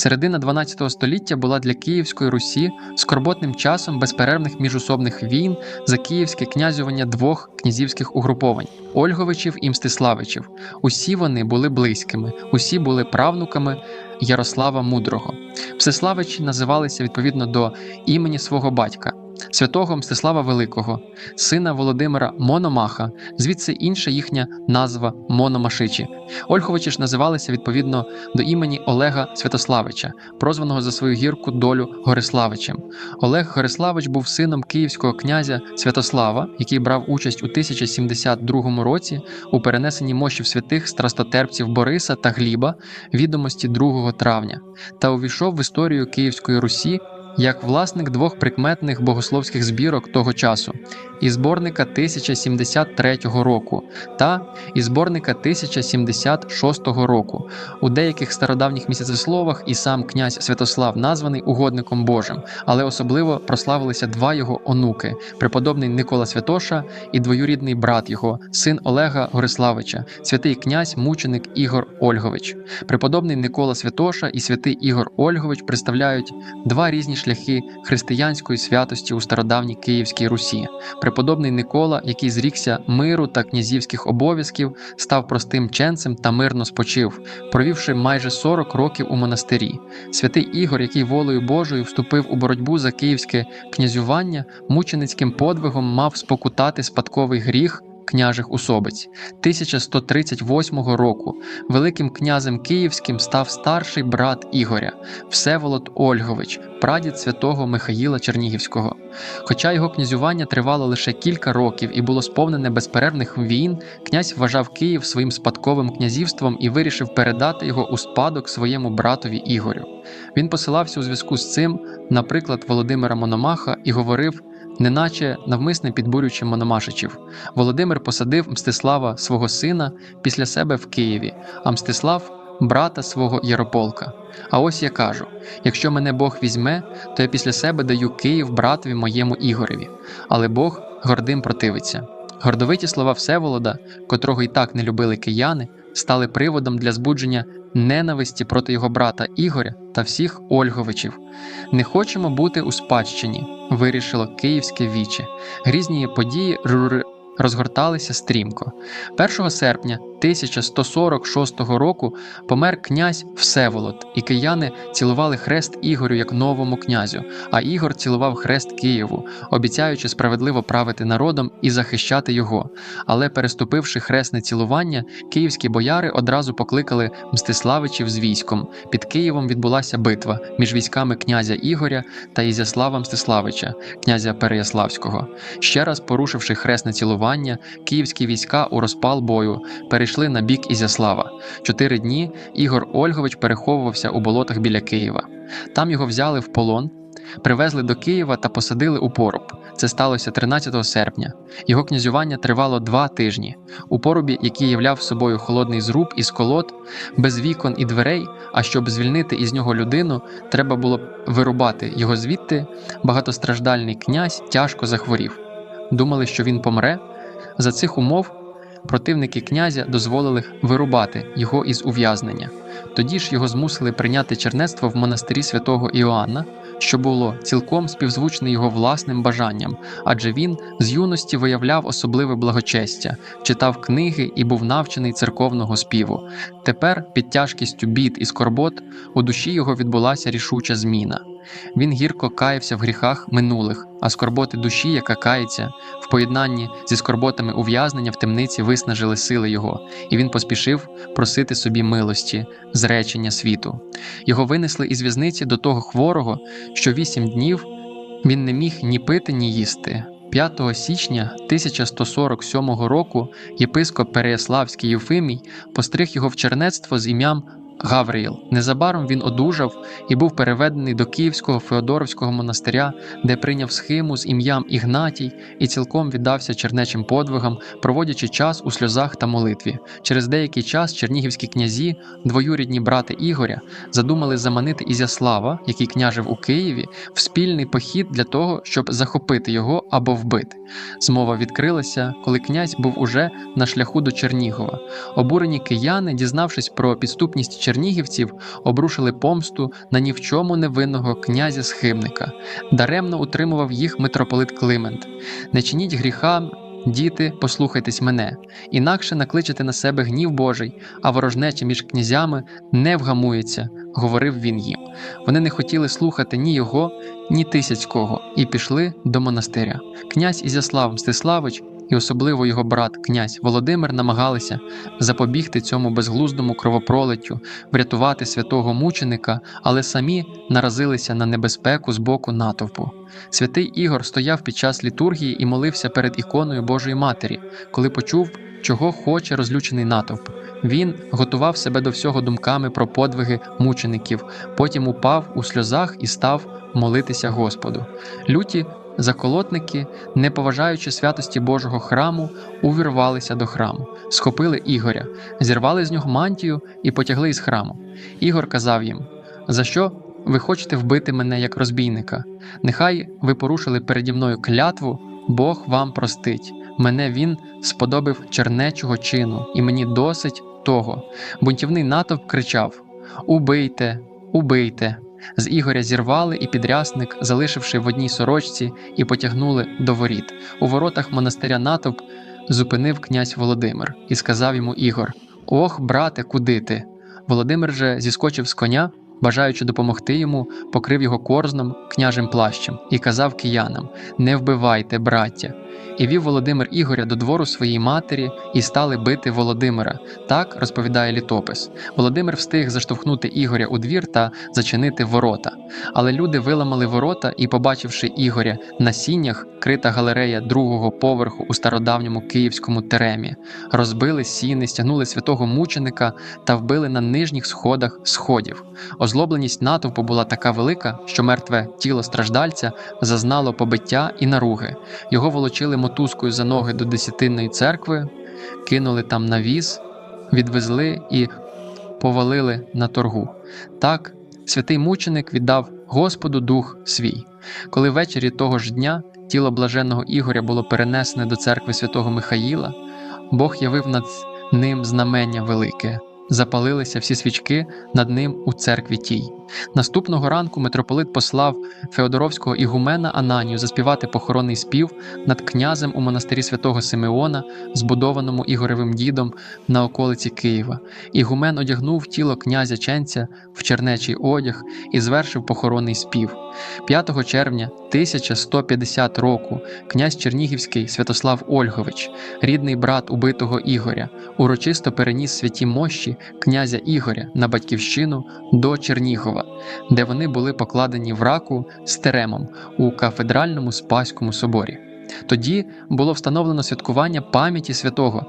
Середина 12 століття була для Київської Русі скорботним часом безперервних міжусобних війн за київське князювання двох князівських угруповань Ольговичів і Мстиславичів. Усі вони були близькими, усі були правнуками Ярослава Мудрого. Всеславичі називалися відповідно до імені свого батька. Святого Мстислава Великого, сина Володимира Мономаха, звідси інша їхня назва Мономашичі. Ольховичі ж називалися відповідно до імені Олега Святославича, прозваного за свою гірку долю Гориславичем. Олег Гориславич був сином київського князя Святослава, який брав участь у 1072 році у перенесенні мощів святих страстотерпців Бориса та Гліба, відомості 2 травня, та увійшов в історію Київської Русі як власник двох прикметних богословських збірок того часу і зборника 1073 року та і зборника 1076 року. У деяких стародавніх місяцесловах і сам князь Святослав названий угодником Божим, але особливо прославилися два його онуки: преподобний Никола Святоша і двоюрідний брат його, син Олега Гориславича, святий князь мученик Ігор Ольгович. Преподобний Никола Святоша і святий Ігор Ольгович представляють два різні шляхи християнської святості у стародавній Київській Русі. Преподобний Никола, який зрікся миру та князівських обов'язків, став простим ченцем та мирно спочив, провівши майже 40 років у монастирі. Святий Ігор, який волею Божою вступив у боротьбу за київське князювання, мученицьким подвигом мав спокутати спадковий гріх. Княжих особиць 1138 року Великим князем Київським став старший брат Ігоря Всеволод Ольгович, прадід святого Михаїла Чернігівського. Хоча його князювання тривало лише кілька років і було сповнене безперервних війн, князь вважав Київ своїм спадковим князівством і вирішив передати його у спадок своєму братові Ігорю. Він посилався у зв'язку з цим, наприклад, Володимира Мономаха, і говорив. Неначе навмисне підбурюючи Мономашичів, Володимир посадив Мстислава свого сина після себе в Києві, а Мстислав брата свого Ярополка. А ось я кажу: якщо мене Бог візьме, то я після себе даю Київ братові моєму Ігореві, але Бог гордим противиться. Гордовиті слова Всеволода, котрого і так не любили кияни, стали приводом для збудження ненависті проти його брата Ігоря та всіх Ольговичів. Не хочемо бути у спадщині, вирішило київське віче. Грізні події розгорталися стрімко. 1 серпня 1146 року помер князь Всеволод, і кияни цілували хрест Ігорю як новому князю, а Ігор цілував хрест Києву, обіцяючи справедливо правити народом і захищати його. Але переступивши хресне цілування, київські бояри одразу покликали Мстиславичів з військом. Під Києвом відбулася битва між військами князя Ігоря та Ізяслава Мстиславича, князя Переяславського. Ще раз порушивши хресне цілування, київські війська у розпал бою перейшли на бік Ізяслава. Чотири дні Ігор Ольгович переховувався у болотах біля Києва. Там його взяли в полон, привезли до Києва та посадили у поруб. Це сталося 13 серпня. Його князювання тривало два тижні. У порубі, який являв собою холодний зруб із колод, без вікон і дверей. А щоб звільнити із нього людину, треба було вирубати його звідти. Багатостраждальний князь тяжко захворів. Думали, що він помре. За цих умов противники князя дозволили вирубати його із ув'язнення. Тоді ж його змусили прийняти чернецтво в монастирі святого Іоанна, що було цілком співзвучне його власним бажанням, адже він з юності виявляв особливе благочестя, читав книги і був навчений церковного співу. Тепер, під тяжкістю бід і скорбот, у душі його відбулася рішуча зміна. Він гірко каявся в гріхах минулих, а скорботи душі, яка кається, в поєднанні зі скорботами ув'язнення в темниці виснажили сили його, і він поспішив просити собі милості, зречення світу. Його винесли із в'язниці до того хворого, що вісім днів він не міг ні пити, ні їсти. 5 січня 1147 року єпископ Переяславський Євфимій постриг його в чернецтво з ім'ям Гавриїл. Незабаром він одужав і був переведений до Київського Феодоровського монастиря, де прийняв схиму з ім'ям Ігнатій і цілком віддався чернечим подвигам, проводячи час у сльозах та молитві. Через деякий час чернігівські князі, двоюрідні брати Ігоря, задумали заманити Ізяслава, який княжив у Києві, в спільний похід для того, щоб захопити його або вбити. Змова відкрилася, коли князь був уже на шляху до Чернігова. Обурені кияни, дізнавшись про підступність чернігівців обрушили помсту на ні в чому невинного князя схибника. Даремно утримував їх митрополит Климент. Не чиніть гріха, діти, послухайтесь мене, інакше накличете на себе гнів Божий, а ворожнеча між князями не вгамується, говорив він їм. Вони не хотіли слухати ні його, ні Тисяцького, і пішли до монастиря. Князь Ізяслав Мстиславич і особливо його брат, князь Володимир, намагалися запобігти цьому безглуздому кровопролиттю, врятувати святого мученика, але самі наразилися на небезпеку з боку натовпу. Святий Ігор стояв під час літургії і молився перед іконою Божої Матері, коли почув, чого хоче розлючений натовп. Він готував себе до всього думками про подвиги мучеників, потім упав у сльозах і став молитися Господу. Люті заколотники, не поважаючи святості Божого храму, увірвалися до храму, схопили Ігоря, зірвали з нього мантію і потягли із храму. Ігор казав їм: За що ви хочете вбити мене як розбійника? Нехай ви порушили переді мною клятву, Бог вам простить. Мене він сподобив чернечого чину, і мені досить того. Бунтівний натовп кричав: Убийте, убийте. З Ігоря зірвали і підрясник, залишивши в одній сорочці, і потягнули до воріт. У воротах монастиря натовп зупинив князь Володимир і сказав йому Ігор: Ох, брате, куди ти? Володимир же зіскочив з коня, бажаючи допомогти йому, покрив його корзном, княжим плащем, і казав киянам: Не вбивайте, браття. І вів Володимир Ігоря до двору своєї матері і стали бити Володимира. Так розповідає літопис. Володимир встиг заштовхнути Ігоря у двір та зачинити ворота. Але люди виламали ворота і, побачивши Ігоря на сіннях, крита галерея другого поверху у стародавньому київському теремі, розбили сіни, стягнули святого мученика та вбили на нижніх сходах сходів. Озлобленість натовпу була така велика, що мертве тіло страждальця зазнало побиття і наруги. Його волочили мотузкою за ноги до десятинної церкви, кинули там на віз, відвезли і повалили на торгу. Так, святий мученик віддав Господу дух свій. Коли ввечері того ж дня тіло блаженного Ігоря було перенесене до церкви святого Михаїла, Бог явив над ним знамення велике. Запалилися всі свічки над ним у церкві тій. Наступного ранку митрополит послав Феодоровського ігумена Ананію заспівати похоронний спів над князем у монастирі святого Симеона, збудованому Ігоревим дідом на околиці Києва. Ігумен одягнув тіло князя ченця в чернечий одяг і звершив похоронний спів. 5 червня 1150 року князь Чернігівський Святослав Ольгович, рідний брат убитого Ігоря, урочисто переніс святі мощі князя Ігоря на батьківщину до Чернігова, де вони були покладені в раку з теремом у кафедральному Спаському соборі. Тоді було встановлено святкування пам'яті святого